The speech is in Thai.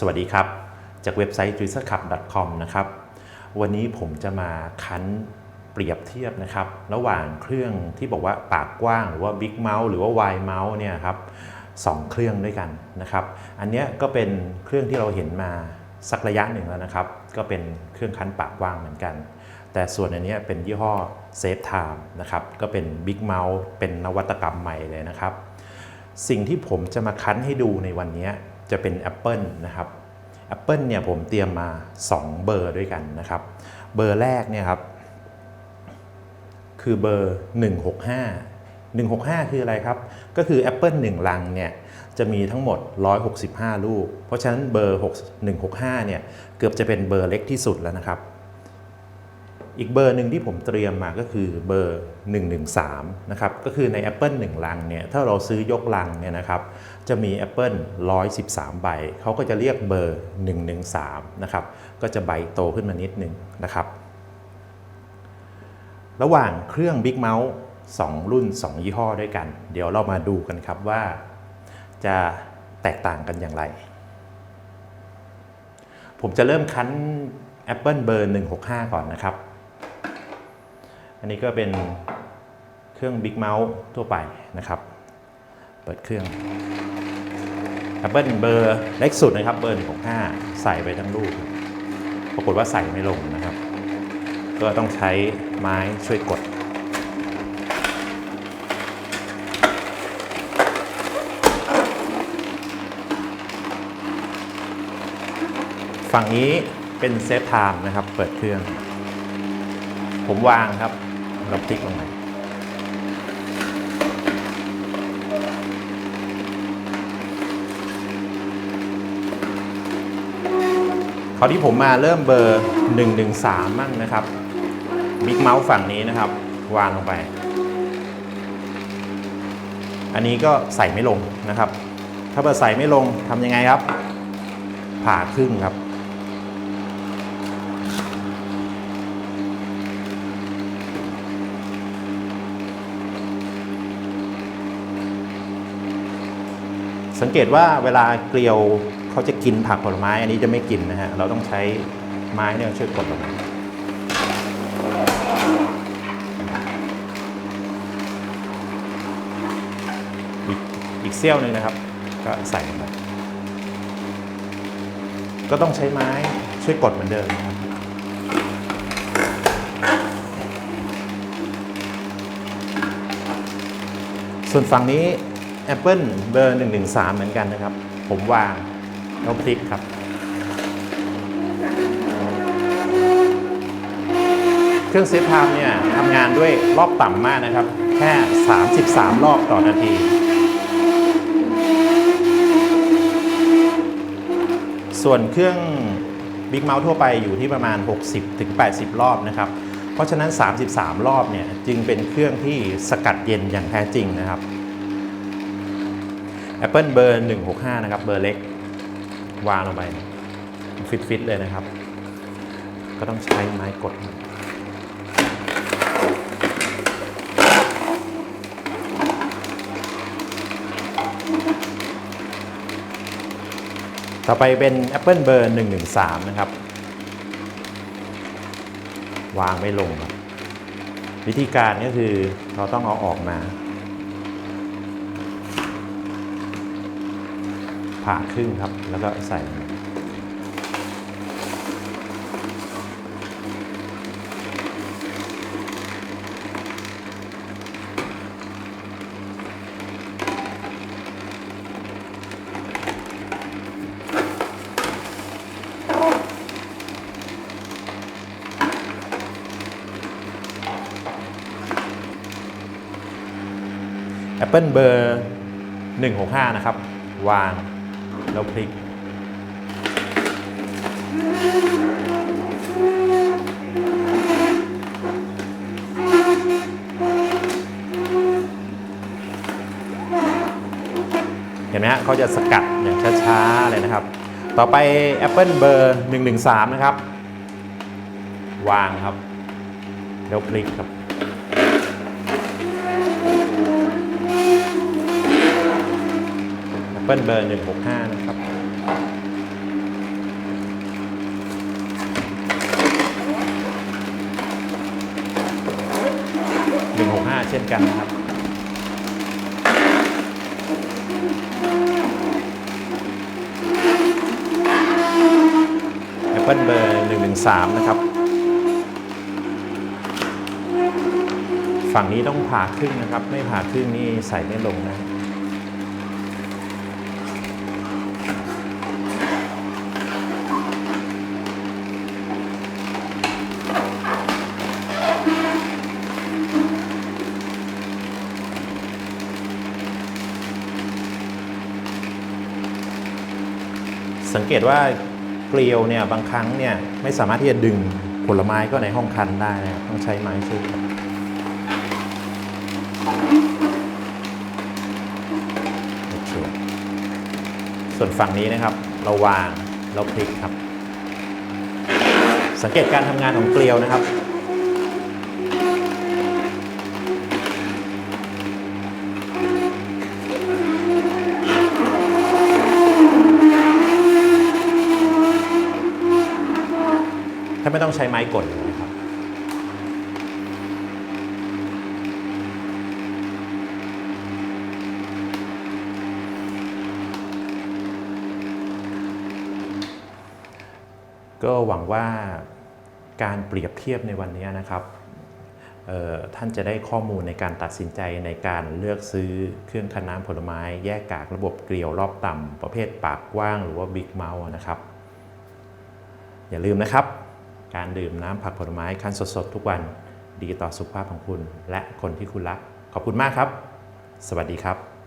สวัสดีครับ จากเว็บไซต์ d r i z z l e c u b c o m นะครับ วันนี้ผมจะมาคั้นเปรียบเทียบนะครับ ระหว่างเครื่องที่บอกว่าปากกว้างหรือว่า Big Mouse หรือว่า Wide Mouse เนี่ยครับสองเครื่องด้วยกันนะครับ อันนี้ก็เป็นเครื่องที่เราเห็นมาสักระยะหนึ่งแล้วนะครับ ก็เป็นเครื่องคั้นปากกว้างเหมือนกัน แต่ส่วนอันนี้เป็นยี่ห้อ Safe Time นะครับ ก็เป็น Big Mouse เป็นนวัตกรรมใหม่เลยนะครับ สิ่งที่ผมจะมาคั้นให้ดูในวันนี้ จะเป็น Apple นะครับ Apple เนี่ยผมเตรียมมา 2 เบอร์ด้วยกันนะครับ เบอร์แรกเนี่ยครับ คือเบอร์ 165 165 คืออะไรครับ ก็คือ Apple 1 ลังเนี่ยจะมีทั้งหมด 165 ลูก เพราะฉะนั้นเบอร์6 165 เนี่ยเกือบจะเป็นเบอร์เล็กที่สุดแล้วนะครับ อีกเบอร์หนึ่งที่ผมเตรียมมาก็คือเบอร์ 113 นะครับ ก็คือใน Apple 1 ลังเนี่ย ถ้าเราซื้อยกลังเนี่ยนะครับ จะมี Apple 113 ใบ เขาก็จะเรียกเบอร์ 113 นะครับ ก็จะใบโตขึ้นมานิดหนึ่งนะครับ ระหว่างเครื่อง Big Mouse 2รุ่น 2 ยี่ห้อด้วยกัน เดี๋ยวเรามาดูกันครับว่า จะแตกต่างกันอย่างไร ผมจะเริ่มคั้น Apple เบอร์ 165 ก่อนนะครับ อันนี้ก็เป็นเครื่อง Big Mouse ทั่วไปนะครับ เปิดเครื่อง Apple เบอร์เล็กสุดนะครับ เบอร์165ใส่ไปทั้งลูก ปรากฏว่าใส่ไม่ลงนะครับ ก็ต้องใช้ไม้ช่วยกดฝั่งนี้เป็นเซฟไทม์นะครับ เปิดเครื่อง ผมวางครับ แล้วพลิกลงมาคราวนี้ผมมาเริ่มเบอร์ 113 มั่งนะครับบิ๊กเมาส์ฝั่งนี้นะครับ วางลงไป อันนี้ก็ใส่ไม่ลงนะครับ ถ้าเบอร์ใส่ไม่ลงทำยังไงครับ ผ่าครึ่งครับ สังเกตว่าเวลาเกลียวเขาจะกินผักผลไม้ อันนี้จะไม่กินนะฮะ เราต้องใช้ไม้เนี่ยช่วยกดลงมาอีกอีกเสี้ยวหนึ่งนะครับ ก็ใส่ลงไปก็ต้องใช้ไม้ช่วยกดเหมือนเดิมนะครับส่วนฝั่งนี้ Apple เบอร์ 113 เหมือนกันนะครับ ผมวางแล้วพลิกครับ เครื่องเซฟไทม์เนี่ยทำงานด้วยรอบต่ำมากนะครับ แค่ 33 รอบต่อนาทีส่วนเครื่อง Big Mouse ทั่วไปอยู่ที่ประมาณ 60-80รอบนะครับ เพราะฉะนั้น 33 รอบเนี่ยจึงเป็นเครื่องที่สกัดเย็นอย่างแท้จริงนะครับ Apple เบอร์ 165 นะครับ เบอร์เล็ก วางลงไป ฟิตๆเลยนะครับ ก็ต้องใช้ไม้กดต่อไปเป็น Apple เบอร์ 113 นะครับ วางไม่ลงครับวิธีการก็คือเราต้องเอาออกมา ผ่าครึ่งครับ แล้วก็ใส่ Apple เบอร์ 165 นะครับ วาง แล้วพลิก เห็นไหมฮะเขาจะสกัดอย่างช้าๆเลยนะครับ ต่อไป Apple เบอร์ 113 นะครับ วางครับ แล้วพลิกครับ เปิลเบอร์ 165 นะครับ 165 เช่นกันนะครับแอปเปิลเบอร์หนึ่งหนึ่งสามนะครับ ฝั่งนี้ต้องผ่าครึ่งนะครับ ไม่ผ่าครึ่งนี่ใส่ไม่ลงนะ สังเกตว่าเกลียวเนี่ยบางครั้งเนี่ยไม่สามารถที่จะดึงผลไม้ก็ในห้องคันได้นะต้องใช้ไม้ช่วยส่วนฝั่งนี้นะครับ เราวางเราพลิกครับ สังเกตการทำงานของเกลียวนะครับ ไม่ต้องใช้ไม้กดนะครับก็หวังว่าการเปรียบเทียบในวันนี้นะครับท่านจะได้ข้อมูลในการตัดสินใจในการเลือกซื้อเครื่องคั้นน้ำผลไม้แยกกากระบบเกลียวรอบต่ำประเภทปากกว้างหรือว่าบิ๊กเมาส์นะครับ อย่าลืมนะครับ การดื่มน้ำผักผลไม้คั้นสดๆ ทุกวันดีต่อสุขภาพของคุณ และคนที่คุณรัก ขอบคุณมากครับ สวัสดีครับ